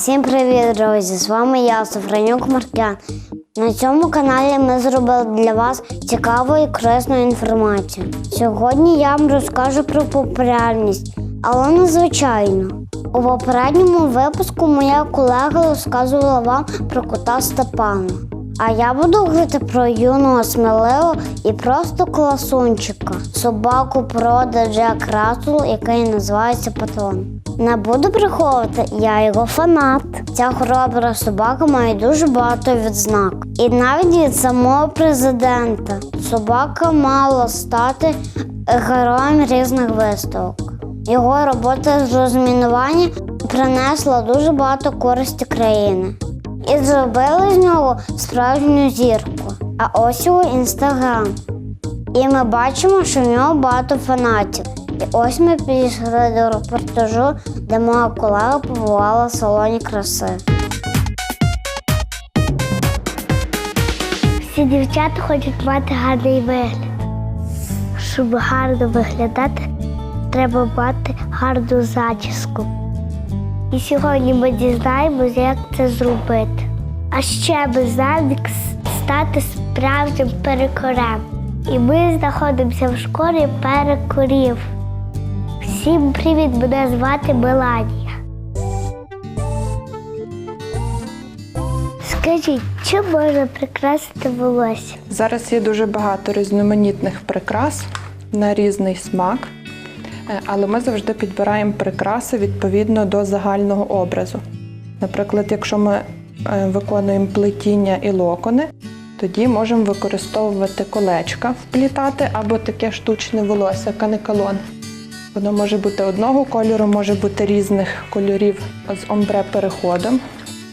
Всім привіт, друзі! З вами я, Софранюк Маркян. На цьому каналі ми зробили для вас цікаву і корисну інформацію. Сьогодні я вам розкажу про популярність, але незвичайно. У попередньому випуску моя колега розказувала вам про кота Степана. А я буду говорити про юного сміливого і просто класунчика, собаку породи Джек Рассел, який називається Патрон. Не буду приховувати, я його фанат. Ця хоробра собака має дуже багато відзнак. І навіть від самого президента. Собака мала стати героєм різних виставок. Його робота з розмінування принесла дуже багато користі країни. І зробили з нього справжню зірку. А ось його інстаграм. І ми бачимо, що в нього багато фанатів. Ось ми підійшли до репортажу, де моя колега побувала в салоні краси. Всі дівчата хочуть мати гарний вигляд. Щоб гарно виглядати, треба мати гарну зачіску. І сьогодні ми дізнаємося, як це зробити. А ще ми знаємо, як стати справжнім перекорем. І ми знаходимося в школі перекорів. Всім привіт! Мене звати Меланія. Скажіть, чим можна прикрасити волосся? Зараз є дуже багато різноманітних прикрас на різний смак, Е, але ми завжди підбираємо прикраси відповідно до загального образу. Наприклад, якщо ми е, виконуємо плетіння і локони, тоді можемо використовувати колечка, вплітати або таке штучне волосся, канекалон. Воно може бути одного кольору, може бути різних кольорів з омбре переходом.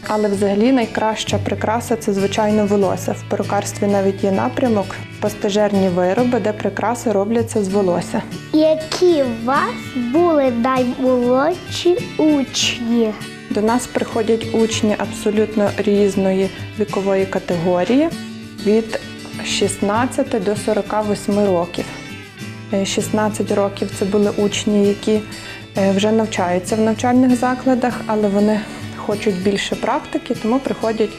Але взагалі найкраща прикраса це звичайно волосся. В перукарстві навіть є напрямок постежерні вироби, де прикраси робляться з волосся. Які у вас були наймолодші учні? До нас приходять учні абсолютно різної вікової категорії від 16 до 48 років. Е, 16 років це були учні, які е, вже навчаються в навчальних закладах, але вони хочуть більше практики, тому приходять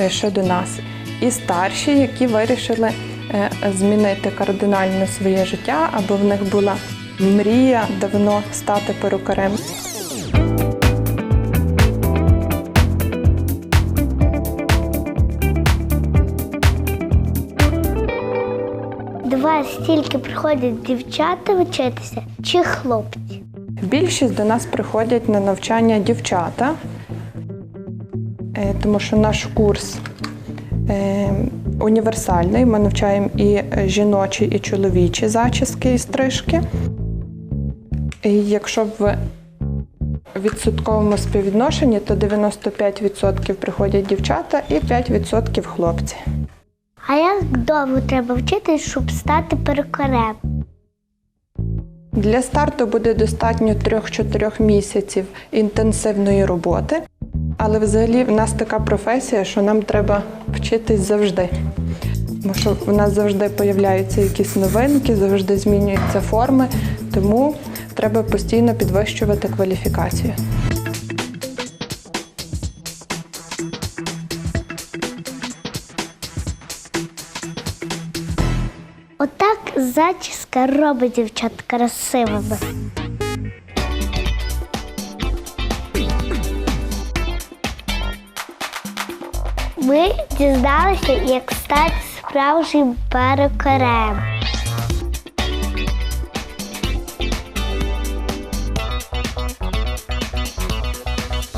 е, ще до нас. І старші, які вирішили е, змінити кардинально своє життя, або в них була мрія давно стати перукарем. Вас стільки приходять дівчата вчитися чи хлопці? Більшість до нас приходять на навчання дівчата, е, тому що наш курс е, універсальний. Ми навчаємо і жіночі, і чоловічі зачіски і стрижки. І якщо в відсотковому співвідношенні, то 95% приходять дівчата і 5% хлопці. А як довго треба вчитись, щоб стати перукарем? Для старту буде достатньо 3-4 місяців інтенсивної роботи, але взагалі в нас така професія, що нам треба вчитись завжди. Тому що в нас завжди появляються якісь новинки, завжди змінюються форми, тому треба постійно підвищувати кваліфікацію. Зачіска робить дівчат красивими. Ми дізналися, як стати справжнім перукарем.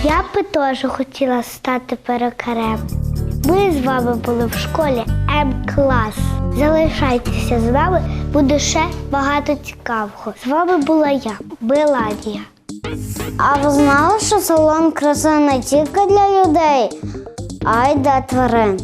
Я би теж хотіла стати перукарем. Ми з вами були в школі М-клас. Залишайтеся з нами, буде ще багато цікавого. З вами була я, Меланія. А ви знали, що салон краси не тільки для людей, а й для тварин.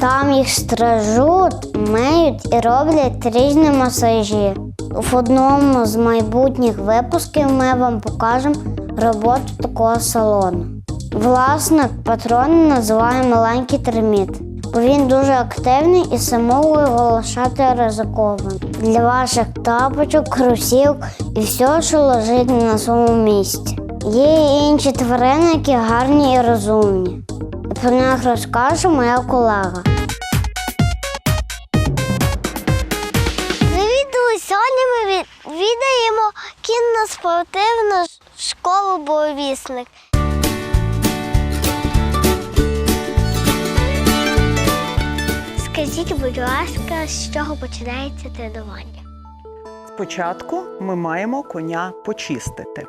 Там їх стрижуть, миють і роблять різні масажі. В одному з майбутніх випусків ми вам покажемо роботу такого салону. Власник патрон називає маленький терміт, він дуже активний і самого його лишати ризиковано. Для ваших тапочок, кросівок і всього, що лежить на своєму місці. Є і інші тварини, які гарні і розумні. Про них розкаже моя колега. Привіт! Сьогодні ми відвідаємо кінно-спортивну школу Боровісник. Скажіть, будь ласка, з чого починається тренування? Спочатку ми маємо коня почистити.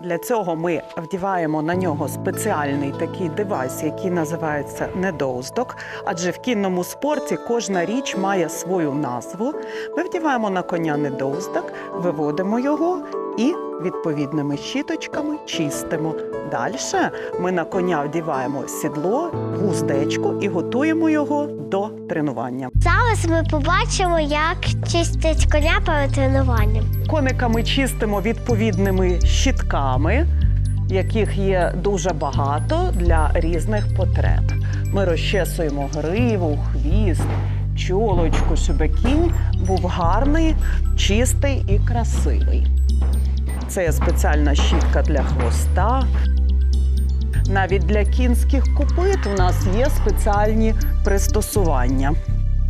Для цього ми вдіваємо на нього спеціальний такий девайс, який називається недоуздок. Адже в кінному спорті кожна річ має свою назву. Ми вдіваємо на коня недоуздок, виводимо його і відповідними щіточками чистимо. Далі ми на коня вдіваємо сідло, вуздечку і готуємо його до тренування. Зараз ми побачимо, як чистять коня перед тренуванням. Коника ми чистимо відповідними щітками, яких є дуже багато для різних потреб. Ми розчесуємо гриву, хвіст, чолочку, щоб кінь був гарний, чистий і красивий. Це спеціальна щітка для хвоста. Навіть для кінських копит у нас є спеціальні пристосування.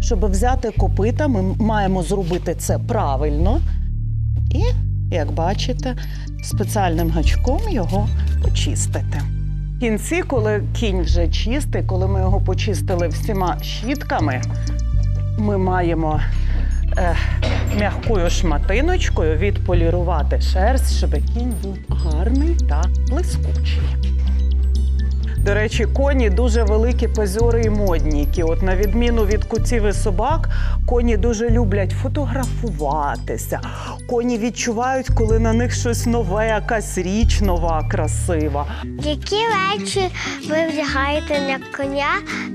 Щоб взяти копита, ми маємо зробити це правильно. І, як бачите, спеціальним гачком його почистити. В кінці, коли кінь вже чистий, коли ми його почистили всіма щітками, ми маємо е, м'якою шматиночкою відполірувати шерсть, щоб кінь був гарний та блискучий. До речі, коні дуже великі позори і модніки. От на відміну від куців і собак, коні дуже люблять фотографуватися. Коні відчувають, коли на них щось нове, якась річ нова, красива. Які речі ви вдягаєте на коня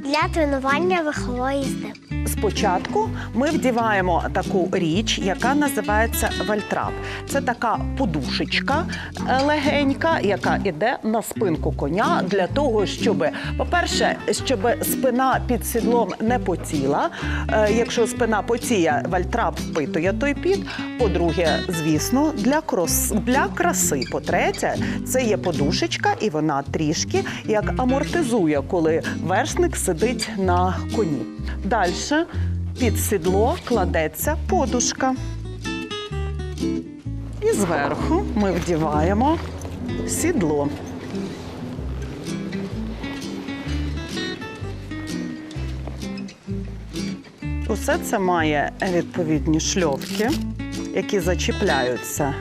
для тренування верхової їзди? Спочатку ми вдіваємо таку річ, яка називається вальтрап. Це така подушечка е, легенька, яка іде на спинку коня для того, щоб, по-перше, щоб спина під сідлом не потіла. Е, Якщо спина потіє, вальтрап впитує той піт. По-друге, звісно, для крос для краси. По-третє, це є подушечка, і вона трішки як амортизує, коли вершник сидить на коні. Далі під сідло кладеться подушка. І зверху ми вдіваємо сідло. Усе це має відповідні шльовки, які зачіпляються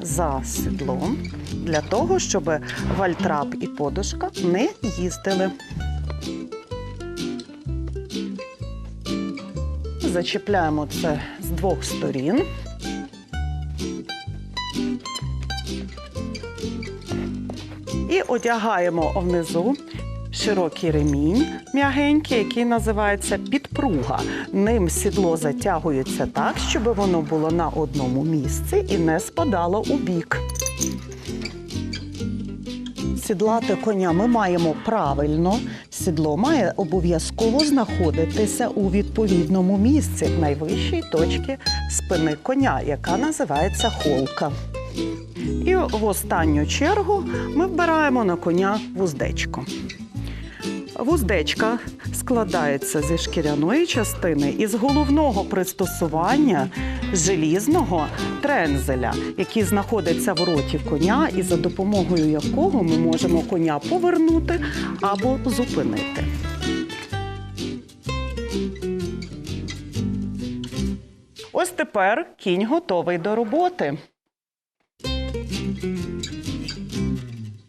за сідлом для того, щоб вальтрап і подушка не їздили. Зачіпляємо це з двох сторін. І одягаємо внизу широкий ремінь м'ягенький, який називається підпруга. Ним сідло затягується так, щоб воно було на одному місці і не спадало у бік. Сідлати коня ми маємо правильно. Сідло має обов'язково знаходитися у відповідному місці найвищій точці спини коня, яка називається холка. І в останню чергу ми вбираємо на коня вуздечку. Вуздечка складається зі шкіряної частини і з головного пристосування желізного трензеля, який знаходиться в роті коня, і за допомогою якого ми можемо коня повернути або зупинити. Ось тепер кінь готовий до роботи.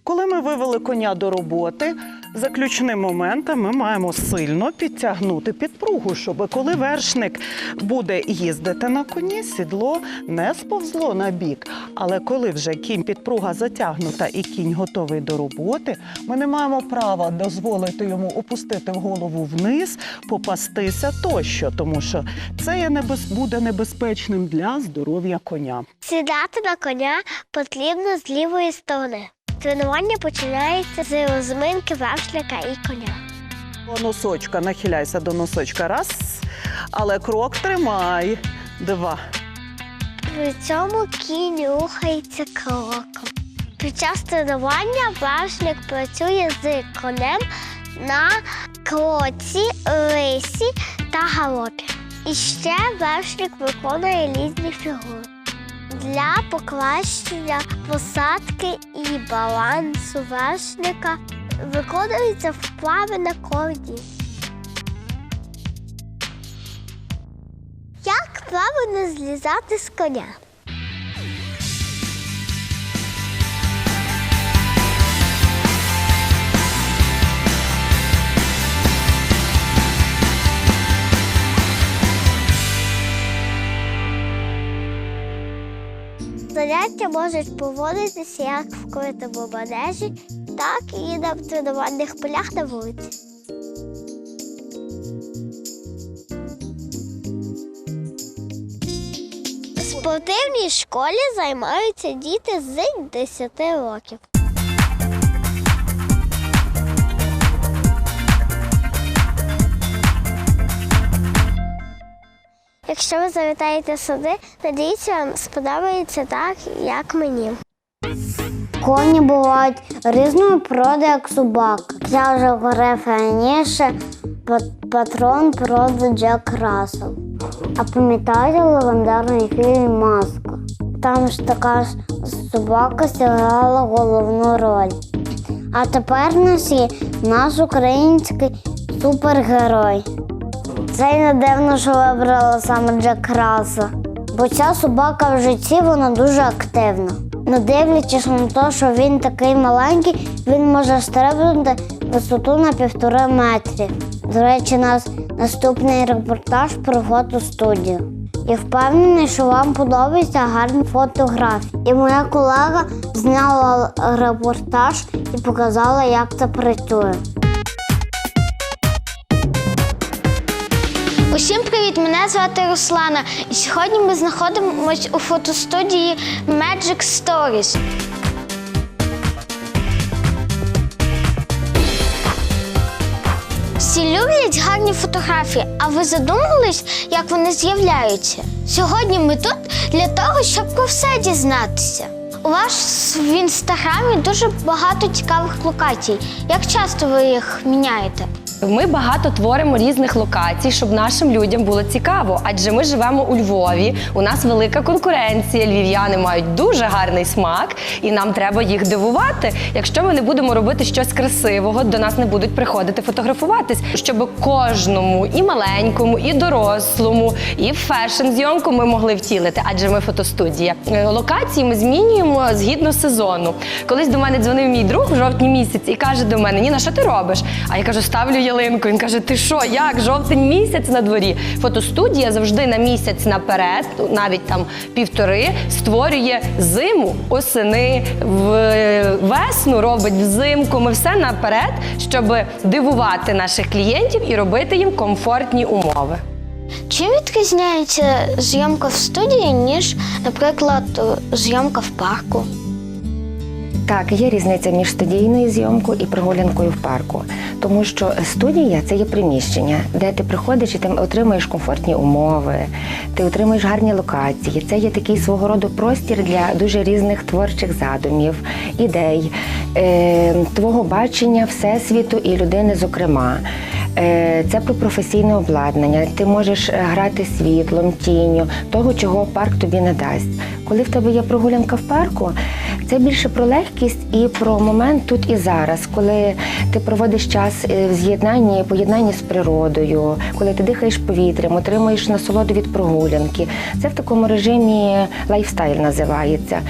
Коли ми вивели коня до роботи, заключним моментом ми маємо сильно підтягнути підпругу, щоб коли вершник буде їздити на коні, сідло не сповзло на бік. Але коли вже кінь підпруга затягнута і кінь готовий до роботи, ми не маємо права дозволити йому опустити голову вниз, попастися тощо, тому що це є небез... буде небезпечним для здоров'я коня. Сідати на коня потрібно з лівої сторони. Тренування починається з розминки вершника і коня. До носочка, нахиляйся до носочка. Раз. Але крок тримай. Два. При цьому кінь рухається кроком. Під час тренування вершник працює з конем на кроці, лисі та галопі. І ще вершник виконує різні фігури. Для покращення посадки і балансу вершника виконуються вправи на корді. Як правильно злізати з коня? Заняття можуть поводитися як в критому манежі, так і на тренувальних полях на вулиці. В спортивній школі займаються діти з 10 років. Якщо ви завітаєте сюди, надіюся, вам сподобається так, як мені. Коні бувають різної породи, як собаки. Я вже говорив раніше патрон породи Джек Рассел. А пам'ятаєте легендарний фільм Маска? Там ж така ж собака зіграла головну роль. А тепер нас є наш український супергерой. Це й не дивно, що вибрала саме Джек Рассел. Бо ця собака в житті вона дуже активна. Не дивлячись на те, що він такий маленький, він може стрибнути висоту на півтори метрі. До речі, у нас наступний репортаж про фотостудію. Я впевнений, що вам подобаються гарні фотографії. І моя колега зняла репортаж і показала, як це працює. Мене звати Руслана. І сьогодні ми знаходимося у фотостудії Magic Stories. Всі люблять гарні фотографії, а ви задумались, як вони з'являються? Сьогодні ми тут для того, щоб про все дізнатися. У вас в інстаграмі дуже багато цікавих локацій. Як часто ви їх міняєте? Ми багато творимо різних локацій, щоб нашим людям було цікаво. Адже ми живемо у Львові. У нас велика конкуренція. Львів'яни мають дуже гарний смак, і нам треба їх дивувати. Якщо ми не будемо робити щось красивого, до нас не будуть приходити фотографуватись, щоб кожному і маленькому, і дорослому, і фешн зйомку ми могли втілити. Адже ми фотостудія. Е, Локації ми змінюємо згідно сезону. Колись до мене дзвонив мій друг в жовтні місяці і каже до мене: Ніна, що ти робиш? А я кажу, ставлю ялинку. Він каже: Ти що, як? Жовтень місяць на дворі? Фотостудія завжди на місяць наперед, навіть там півтори, створює зиму, осени, весну робить взимку. Ми все наперед, щоб дивувати наших клієнтів і робити їм комфортні умови. Чим відрізняється зйомка в студії, ніж, наприклад, зйомка в парку? Так, є різниця між студійною зйомкою і прогулянкою в парку, тому що студія це є приміщення, де ти приходиш і ти отримуєш комфортні умови, ти отримуєш гарні локації. Це є такий свого роду простір для дуже різних творчих задумів, ідей, е, твого бачення всесвіту і людини, зокрема. Е, Це про професійне обладнання. Ти можеш е, грати світлом, тінню, того, чого парк тобі не дасть. Коли в тебе є прогулянка в парку, це більше про легкість і про момент тут і зараз, коли ти проводиш час е, в з'єднанні, поєднанні з природою, коли ти дихаєш повітрям, отримуєш насолоду від прогулянки. Це в такому режимі лайфстайл називається.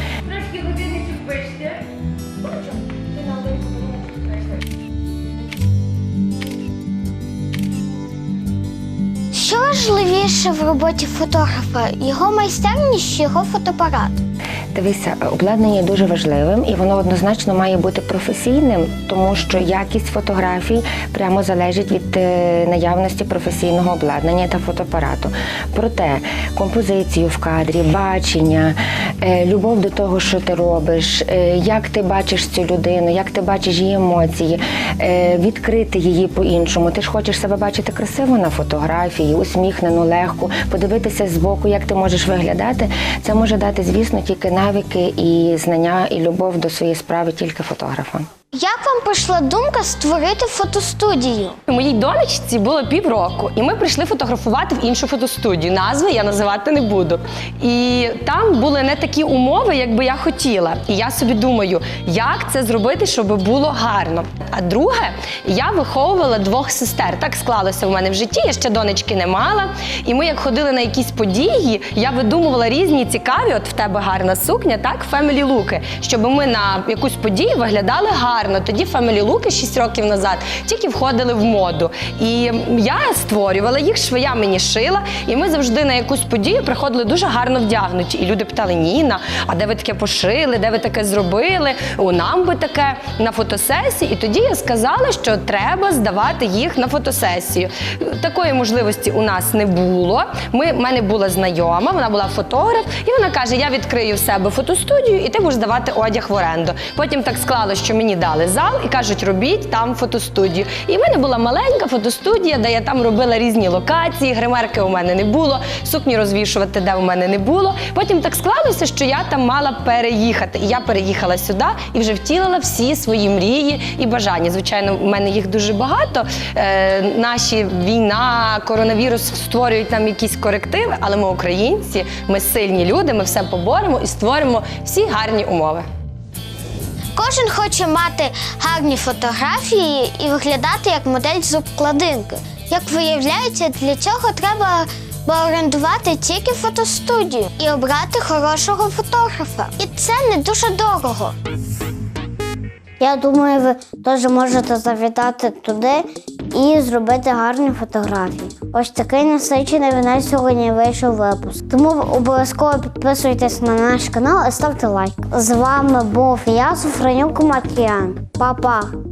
Що важливіше в роботі фотографа? Його майстерність чи його фотоапарат? Дивися, обладнання є дуже важливим і воно однозначно має бути професійним, тому що якість фотографій прямо залежить від е, наявності професійного обладнання та фотоапарату. Проте композицію в кадрі, бачення, е, любов до того, що ти робиш, е, як ти бачиш цю людину, як ти бачиш її емоції, відкрити її по-іншому. Ти ж хочеш себе бачити красиво на фотографії, усміхнену, легку, подивитися збоку, як ти можеш виглядати. Це може дати, звісно, тільки навики і знання, і любов до своєї справи тільки фотографа. Як вам прийшла думка створити фотостудію? Моїй донечці було півроку, і ми прийшли фотографувати в іншу фотостудію. Назви я називати не буду. І там були не такі умови, як би я хотіла. І я собі думаю, як це зробити, щоб було гарно. А друге, я виховувала двох сестер. Так склалося в мене в житті. Я ще донечки не мала. І ми, як ходили на якісь події, я видумувала різні цікаві. От в тебе гарна сукня, так, фемілі луки, щоб ми на якусь подію виглядали гарно. Тоді фемілі луки 6 років назад тільки входили в моду. І я створювала їх, швея мені шила, і ми завжди на якусь подію приходили дуже гарно вдягнуті. І люди питали: Ніна, а де ви таке пошили, де ви таке зробили? У нам би таке на фотосесії. І тоді я сказала, що треба здавати їх на фотосесію. Такої можливості у нас не було. Ми, в мене була знайома, вона була фотограф, і вона каже: Я відкрию в себе фотостудію, і ти будеш здавати одяг в оренду. Потім так склалося, що мені дали зал і кажуть, робіть там фотостудію. І в мене була маленька фотостудія, де я там робила різні локації. Гримерки у мене не було, сукні розвішувати, де у мене не було. Потім так склалося, що я там мала переїхати. І я переїхала сюди і вже втілила всі свої мрії і бажання. Звичайно, у мене їх дуже багато. Е, наші війна, коронавірус створюють нам якісь корективи, але ми українці, ми сильні люди, ми все поборемо і створимо всі гарні умови. Кожен хоче мати гарні фотографії і виглядати як модель з обкладинки. Як виявляється, для цього треба орендувати тільки фотостудію і обрати хорошого фотографа. І це не дуже дорого. Я думаю, ви теж можете завітати туди і зробити гарні фотографії. Ось такий насичений в сьогодні вийшов випуск. Тому обов'язково підписуйтесь на наш канал і ставте лайк. З вами був я, Софранюк Маркіян. Па-па!